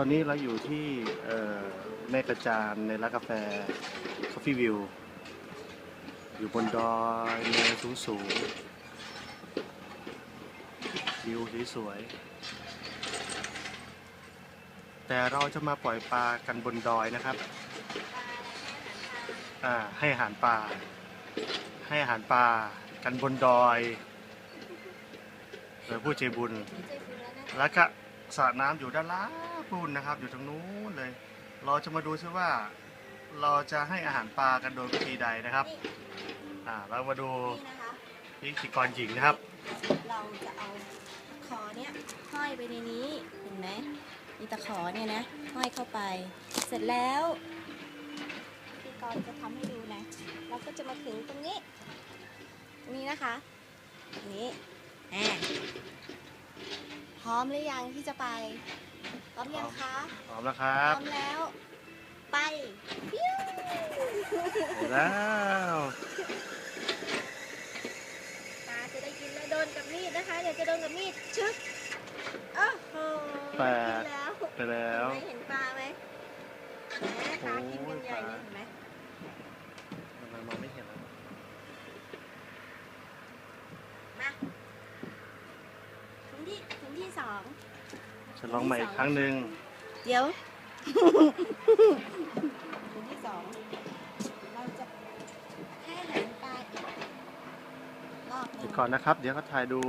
ตอนนี้เราอยู่ที่เอ่อแม่กระจานในร้านกาแฟ Coffee View อยู่บนดอยเนินสูงสูงวิวสวยๆแต่เราจะมาปล่อยปลากันบนดอยนะครับอ่าให้อาหารปลา ให้อาหารปลากันบนดอยโดยผู้ใจบุญแล้วก็ สระน้ำอยู่ด้านล่างปูนนะครับ อยู่ตรงนู้นเลย เราจะมาดูซิว่า เราจะให้อาหารปลากันโดยวิธีใดนะครับ อ่า เรามาดูนี่นะคะพิธีกรหญิงนะครับ เราจะเอาขอเนี้ยห้อยไปในนี้เห็นไหมมีตะขอเนี่ยนะห้อยเข้าไป เสร็จแล้วพี่กรณ์จะทำให้ดูนะเราก็จะมาถึงตรงนี้ตรงนี้นะคะตรงนี้แหมพ ร้อมหรือยังที่จะไป พร้อมยังคะ พร้อมแล้วคพรัร้บอมแล้ว ไปปิ้วไปแล้วตาจะได้กินแล้วโดนกับมีดนะคะ เดี๋ยวจะโดนกับมีด ชึกโอ้โหแปดกินแล้ว ไปแล้วเห็นไหมเห็นปลาไหมแม่ตากินกันใหญ่เลยเห็นไหม ทำไมมองไม่เห็นเลย มาถุงที่ถุงที่สอง จะลองใหม่อีกครั้งหนึ่งเดี๋ยวถุงที่สองเราจะให้อาหารปลาอีกรอบหนึเดี๋ยวง ก่อนนะครับ เดี๋ยวเขาถ่ายดู